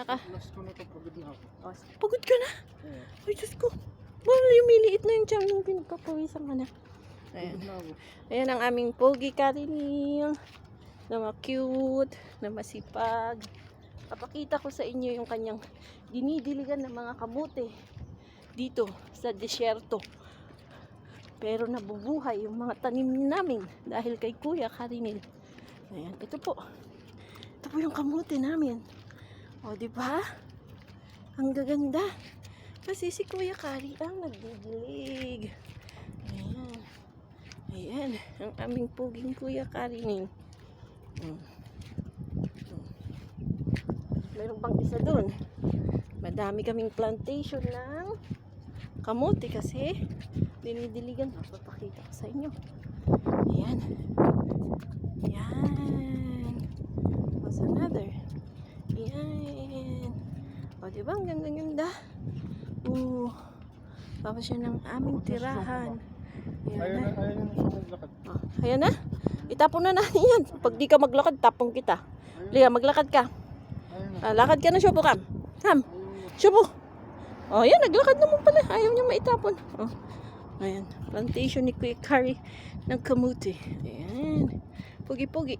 Naka, Last ko na to, pagod na ako. oh, pagod ka na. Oo. Ay, Diyos ko. Well, lumiliit na yung tiyan mo. Pinagpapawisan ka na. Ayan. Ayan ang aming pogi karinil. Na ma-cute, na masipag. Papakita ko sa inyo yung kanyang dinidiligan ng mga kamote dito sa desyerto. Pero nabubuhay yung mga tanim namin dahil kay Kuya Karinil. Ayan, ito po. Ito po yung kamote namin. O, di ba? Ang gaganda. Kasi si Kuya Kari ang nagdidilig. Ayan. Ayan, ang aming puging Kuya Karinil. Mm. Mm. Meron pang isa doon. Madami kaming plantation ng kamote kasi dinidiligan. Papakita ko sa inyo. Ayan. Ayan. O, diba? Ang ganda-ganda. Oo. Tapos yan ang aming tirahan. Ayan Ayaw na. ayaw na. Oh, ayan na. Itapon na natin yan. Pag di ka maglakad, tapong kita. Liga, maglakad ka. Ah, lakad ka na, Shubo, Kam. Kam, na. Shubo. Oh, yan, naglakad naman pala. Ayaw niya maitapon. Oh, ayan. Plantation ni Kuya Kari ng kamuti. Ayan. Pugi-pugi.